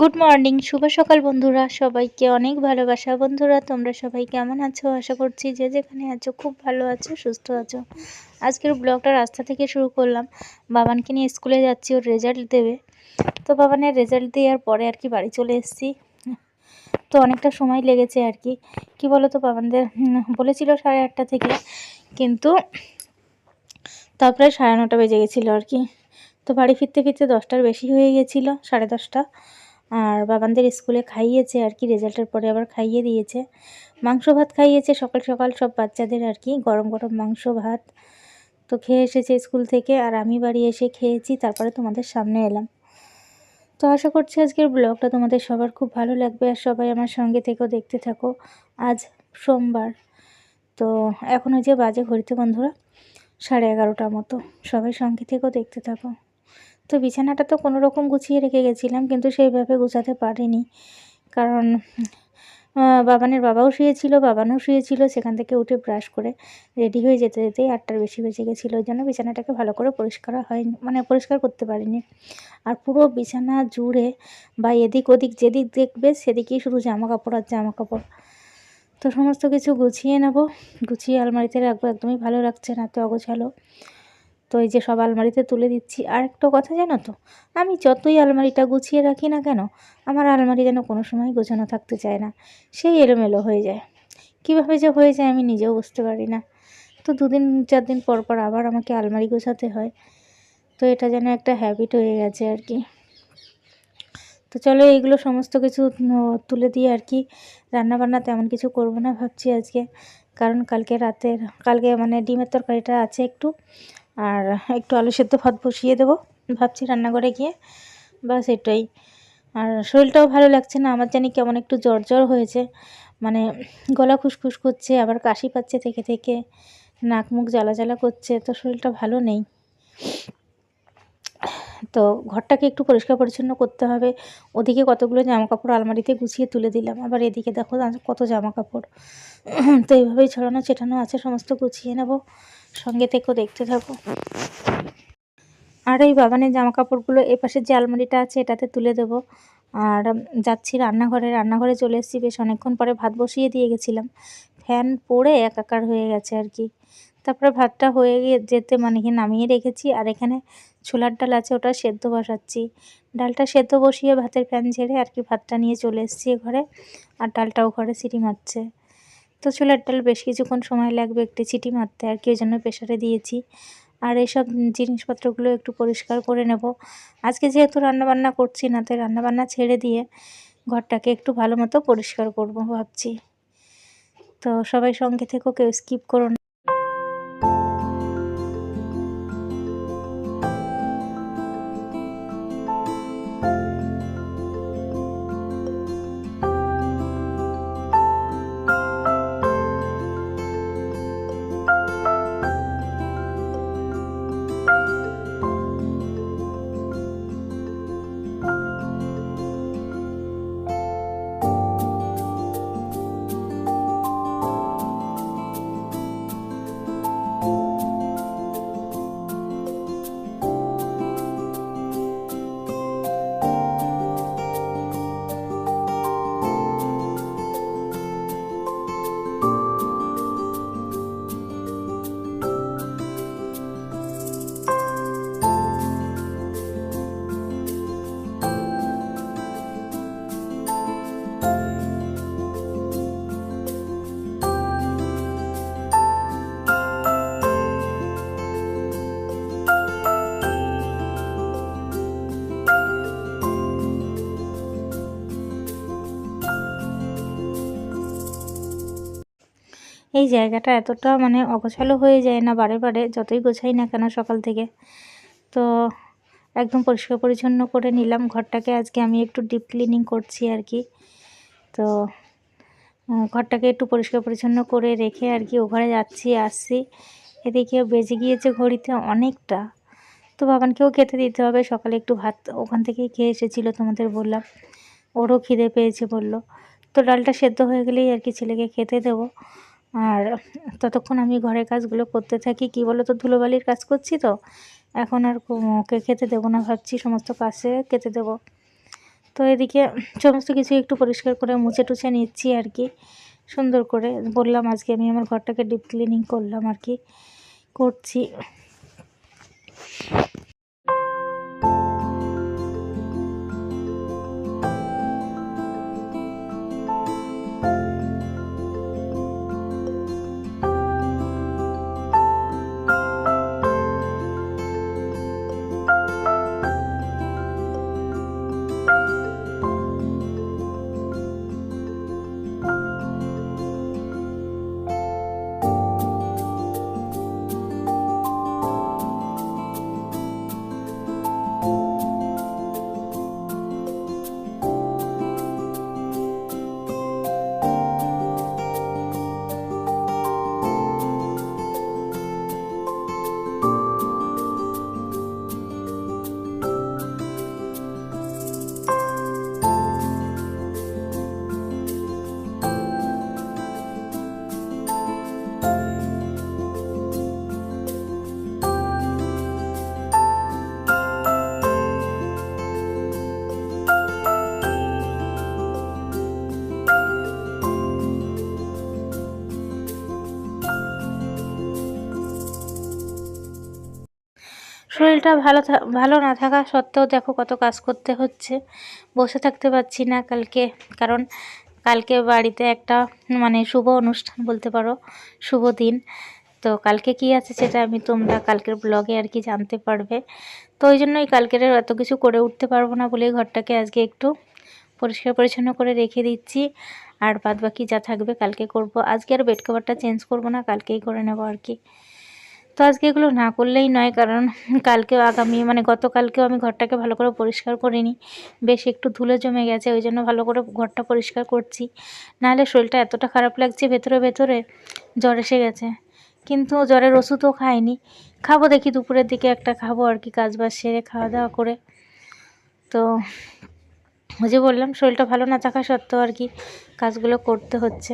Good morning শুভ সকাল বন্ধুরা। সবাইকে অনেক ভালোবাসা। বন্ধুরা, তোমরা সবাই কেমন আছো? আশা করছি যে যেখানে আছো খুব ভালো আছো, সুস্থ আছো। আজকের ব্লগটা রাস্তা থেকে শুরু করলাম। বাবানকে নিয়ে স্কুলে যাচ্ছি, ওর রেজাল্ট দেবে। তো বাবানের রেজাল্ট দেওয়ার পরে আর কি বাড়ি চলে এসেছি। তো অনেকটা সময় লেগেছে আর কি। কি বলো তো বাবানদের বলেছিল সাড়ে আটটা থেকে। কিন্তু তারপরে সাড়ে নটা বেজে গেছিল আর কি। তো বাড়ি ফিরতে ফিরতে দশটার বেশি হয়ে গেছিল, সাড়ে দশটা। আর বাবানদের স্কুলে খাইয়েছে আর কি, রেজাল্টের পরে আবার খাইয়ে দিয়েছে। মাংস ভাত খাইয়েছে সকাল সকাল, সব বাচ্চাদের আর কি, গরম গরম মাংস ভাত। তো খেয়ে এসেছে স্কুল থেকে আর আমি বাড়ি এসে খেয়েছি, তারপরে তোমাদের সামনে এলাম। তো আশা করছি আজকের ব্লগটা তোমাদের সবার খুব ভালো লাগবে আর সবাই আমার সঙ্গে থেকেও দেখতে থাকো আজ সোমবার। তো এখন ওই যে বাজে ঘড়িতে বন্ধুরা সাড়ে এগারোটার মতো, সবাই সঙ্গে থেকেও দেখতে থাকো। তো বিছানাটা তো কোনো রকম গুছিয়ে রেখে গেছিলাম, কিন্তু সেইভাবে গুছাতে পারিনি। কারণ বাবানের বাবাও শুয়েছিল, বাবানও শুয়েছিল, সেখান থেকে উঠে ব্রাশ করে রেডি হয়ে যেতে যেতেই আটটার বেশি বেজে গেছিল। ওই জন্য বিছানাটাকে ভালো করে পরিষ্কার হয়নি মানে পরিষ্কার করতে পারিনি। আর পুরো বিছানা জুড়ে বা এদিক ওদিক যেদিক দেখবে, সেদিকেই শুধু জামা কাপড় আর জামা কাপড় তো সমস্ত কিছু গুছিয়ে নেব। গুছিয়ে আলমারিতে রাখব, একদমই ভালো লাগছে না তো অগোছালো। তো এই যে সব আলমারিতে তুলে দিচ্ছি। আর একটা কথা জানো তো? আমি যতই আলমারিটা গুছিয়ে রাখি না কেন, আমার আলমারি যেন কোনো সময় গোছানো থাকতে চায় না। সেই এলোমেলো হয়ে যায়। কীভাবে যে হয়ে যায় আমি নিজেও বুঝতে পারি না। তো দুদিন, চার দিন পর পর আবার আমাকে আলমারি গোছাতে হয়। তো এটা যেন একটা হ্যাবিট হয়ে গেছে আর কি। তো চলো এইগুলো সমস্ত কিছু তুলে দিয়ে আর কি। রান্নাবান্না তেমন কিছু করব না ভাবছি আজকে। কারণ কালকে রাতের, কালকে মানে ডিমের তরকারিটা আছে একটু। আর একটু আলু সেদ্ধ ভাত বসিয়ে দেবো। ভাবছি রান্নাঘরে গিয়ে। বাস এটাই। আর শরীরটাও ভালো লাগছে না। আমার জানি কেমন একটু জ্বর জ্বর হয়েছে। মানে গলা খুসখুস করছে, আবার কাশি পাচ্ছে থেকে থেকে। নাক মুখ জ্বালা জ্বালা করছে, তো শরীরটা ভালো নেই। তো ঘরটাকে একটু পরিষ্কার পরিচ্ছন্ন করতে হবে। ওদিকে কতগুলো জামা কাপড় আলমারিতে গুছিয়ে তুলে দিলাম। আবার এদিকে দেখো কত জামা কাপড় তো এইভাবেই ছড়ানো ছেটানো আছে, সমস্ত গুছিয়ে নেব। সঙ্গে থেকেও দেখতে থাকো। আর এই বাবানের জামা কাপড়গুলো এ পাশে যে আলমারিটা আছে, এটাতে তুলে দেব। আর যাচ্ছি রান্নাঘরে। রান্নাঘরে চলে এসেছি, বেশ অনেকক্ষণ পরে ভাত বসিয়ে দিয়ে গেছিলাম। ফ্যান পড়ে একাকার হয়ে গেছে আর কি। তারপরে ভাতটা হয়ে গিয়ে যেতে মানে কি নামিয়ে রেখেছি। আর এখানে ছোলার ডাল আছে, ওটা সেদ্ধ বসাচ্ছি। ডালটা সেদ্ধ বসিয়ে ভাতের ফ্যান ঝেড়ে আর কি ভাতটা নিয়ে চলে এসেছি ঘরে। আর ডালটাও ঘরে সিটি মারছে। তো ছোলার ডাল বেশ কিছুক্ষণ সময় লাগবে একটি চিটি মারতে, আর কি ওই জন্য প্রেশারে দিয়েছি। আর এইসব জিনিসপত্রগুলো একটু পরিষ্কার করে নেব। আজকে যেহেতু রান্নাবান্না করছি না, তাই রান্নাবান্না ছেড়ে দিয়ে ঘরটাকে একটু ভালো মতো পরিষ্কার করব ভাবছি। তো সবাই সঙ্গে থেকেও কেউ স্কিপ করো এই জায়গাটা এতটা মানে অগোছালো হয়ে যায় না বারে বারে, যতই গোছাই না কেন সকাল থেকে। তো একদম পরিষ্কার পরিচ্ছন্ন করে নিলাম ঘরটাকে। আজকে আমি একটু ডিপ ক্লিনিং করছি আর কি। তো ঘরটাকে একটু পরিষ্কার পরিচ্ছন্ন করে রেখে আর কি ও যাচ্ছি, আসছি। এদিকে বেজে গিয়েছে ঘড়িতে অনেকটা। তো বাবানকেও খেতে দিতে হবে, সকালে একটু ভাত ওখান থেকেই খেয়ে এসেছিল তোমাদের বললাম। ওরও খিদে পেয়েছে বলল। তো ডালটা সেদ্ধ হয়ে গেলেই আর কি ছেলেকে খেতে দেবো। আর ততক্ষণ আমি ঘরের কাজগুলো করতে থাকি। কি বলো তো ধুলোবালির কাজ করছি তো। এখন আর ওকে খেতে দেবো না, ভাবছি সমস্ত কাছে খেতে দেবো। তো এদিকে সমস্ত কিছু একটু পরিষ্কার করে মুছে টুছে নিচ্ছি আর কি। সুন্দর করে বললাম, আজকে আমি আমার ঘরটাকে ডিপ ক্লিনিং করলাম আর কি। করছি। শরীরটা ভালো ভালো না থাকা সত্ত্বেও দেখো কত কাজ করতে হচ্ছে। বসে থাকতে পারছি না কালকে, কারণ কালকে বাড়িতে একটা মানে শুভ অনুষ্ঠান বলতে পারো, শুভ দিন। তো কালকে কি আছে সেটা আমি তোমরা কালকের ব্লগে আর কি জানতে পারবে। তো ওই জন্যই কালকের এত কিছু করে উঠতে পারব না বলে ঘরটাকে আজকে একটু পরিষ্কার পরিচ্ছন্ন করে রেখে দিচ্ছি। আর বাদ বাকি যা থাকবে কালকে করব। আজকে আর বেড কভারটা চেঞ্জ করব না, কালকেই করে নেব আর কি। তো আজকে এগুলো না করলেই নয়, কারণ কালকেও আগামী মানে গতকালকেও আমি ঘরটাকে ভালো করে পরিষ্কার করিনি। বেশ একটু ধুলো জমে গেছে, ওই জন্য ভালো করে ঘরটা পরিষ্কার করছি। নাহলে শরীরটা এতটা খারাপ লাগছে, ভেতরে ভেতরে জ্বর এসে গেছে। কিন্তু জ্বরের ওষুধও খাইনি। খাব দেখি দুপুরের দিকে একটা খাব আর কি কাজ বাজ সেরে খাওয়া দাওয়া করে। তো ওই যে বললাম, শরীরটা ভালো না থাকা সত্ত্বেও আর কি কাজগুলো করতে হচ্ছে।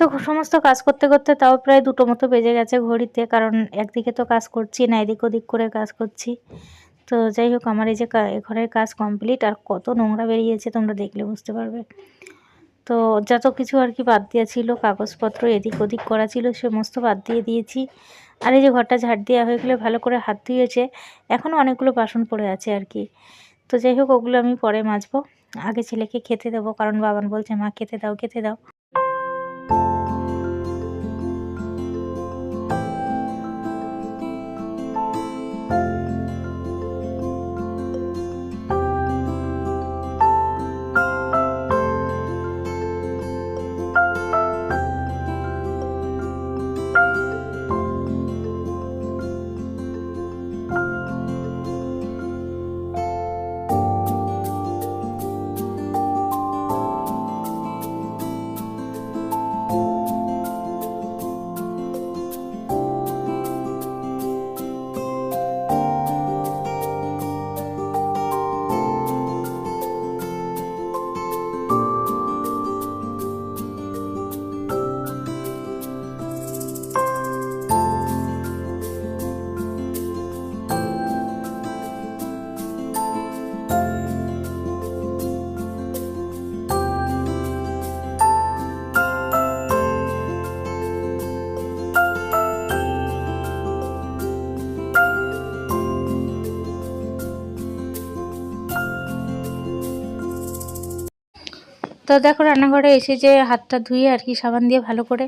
তো সমস্ত কাজ করতে করতে তাও প্রায় দুটো মতো বেজে গেছে ঘড়িতে, কারণ একদিকে তো কাজ করছি না, এদিক ওদিক করে কাজ করছি। তো যাই হোক, আমার এই যে ঘরের কাজ কমপ্লিট আর কত নোংরা বেরিয়েছে তোমরা দেখলে বুঝতে পারবে। তো যত কিছু আর কি বাদ দেওয়া ছিল, কাগজপত্র এদিক ওদিক করা ছিল, সমস্ত বাদ দিয়ে দিয়েছি। আর এই যে ঘরটা ঝাড় দেওয়া হয়ে গেলে ভালো করে হাত ধুয়েছে এখনও অনেকগুলো বাসন পড়ে আছে আর কি। তো যাই হোক, ওগুলো আমি পরে মাজবো। আগে ছেলেকে খেতে দেবো, কারণ বাবান বলছে, মা, খেতে দাও খেতে দাও। তো দেখো রান্নাঘরে এসে যে হাতটা ধুয়ে আর কি সাবান দিয়ে ভালো করে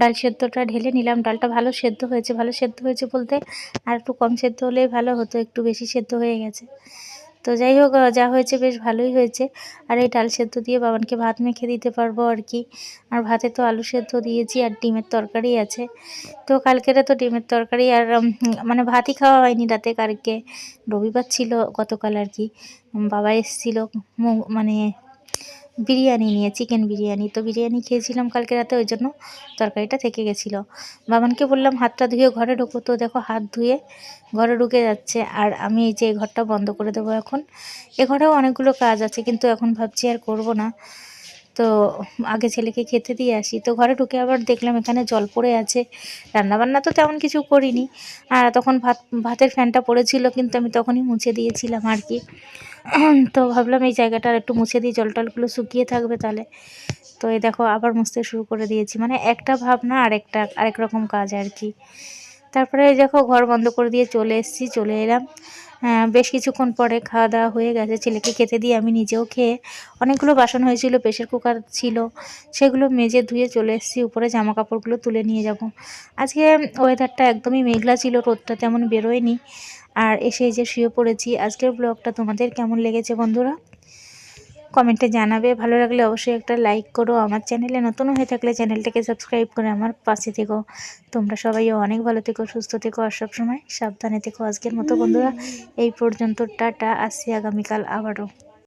ডাল সেদ্ধটা ঢেলে নিলাম। ডালটা ভালো সেদ্ধ হয়েছে, ভালো সেদ্ধ হয়েছে বলতে আর একটু কম সেদ্ধ হলেই ভালো হতো, একটু বেশি সেদ্ধ হয়ে গেছে। তো যাই হোক যা হয়েছে বেশ ভালোই হয়েছে। আর এই ডাল সেদ্ধ দিয়ে বাবানকে ভাত মেখে দিতে পারব আর কি। আর ভাতে তো আলু সেদ্ধ দিয়েছি আর ডিমের তরকারি আছে। তো কালকেরে তো ডিমের তরকারি আর মানে ভাতই খাওয়া হয়নি রাতে, কালকে রবিবার ছিল গতকাল আর কি। বাবা এসেছিল মানে বিরিয়ানি নিয়ে, চিকেন বিরিয়ানি। তো বিরিয়ানি খেয়েছিলাম কালকে রাতে, ওই জন্য তরকারিটা থেকে গেছিল। বাবানকে বললাম, হাতটা ধুয়ে ঘরে ঢোকো তো, দেখো হাত ধুয়ে ঘরে ঢুকে যাচ্ছে। আর আমি এই যে ঘরটা বন্ধ করে দেবো এখন। এ ঘরেও অনেকগুলো কাজ আছে, কিন্তু এখন ভাবছি আর করব না। তো আগে ছেলেকে খেতে দিয়ে আসি। তো ঘরে ঢুকে আবার দেখলাম এখানে জল পড়ে আছে। রান্নাবান্না তো তেমন কিছু করিনি। আর তখন ভাত, ভাতের ফ্যানটা পড়েছিল, কিন্তু আমি তখনই মুছে দিয়েছিলাম আর কি। তো ভাবলাম এই জায়গাটা একটু মুছে দিয়ে জল টলগুলো শুকিয়ে থাকবে তাহলে। তো এই দেখো আবার মুছতে শুরু করে দিয়েছি। মানে একটা ভাবনা আরেকটা আরেক রকম কাজ আর কি। তারপরে দেখো ঘর বন্ধ করে দিয়ে চলে এসেছি, চলে এলাম। বেশ কিছুক্ষণ পরে খাওয়া দাওয়া হয়ে গেছে। ছেলেকে খেতে দিয়ে আমি নিজেও খেয়ে অনেকগুলো বাসন হয়েছিল প্রেশার কুকার ছিল, সেগুলো মেজে ধুয়ে চলে এসেছি। উপরে জামা কাপড়গুলো তুলে নিয়ে যাব। আজকে ওয়েদারটা একদমই মেঘলা ছিল, রোদটা তেমন বেরোয়নি। আর এসে যে শুয়ে পড়েছি, আজকের ব্লগটা তোমাদের কেমন লেগেছে বন্ধুরা? কমেন্টে জানাবে। ভালো লাগলে অবশ্যই একটা লাইক করো। আমার চ্যানেলে নতুন হয়ে থাকলে চ্যানেলটাকে সাবস্ক্রাইব করে আমার পাশে থেকো। তোমরা সবাই অনেক ভালো থেকো, সুস্থ থেকো আর সবসময় সাবধানে থেকো। আজকের মতো বন্ধুরা, এই পর্যন্ত টাটা, আসছি আগামীকাল আবারও।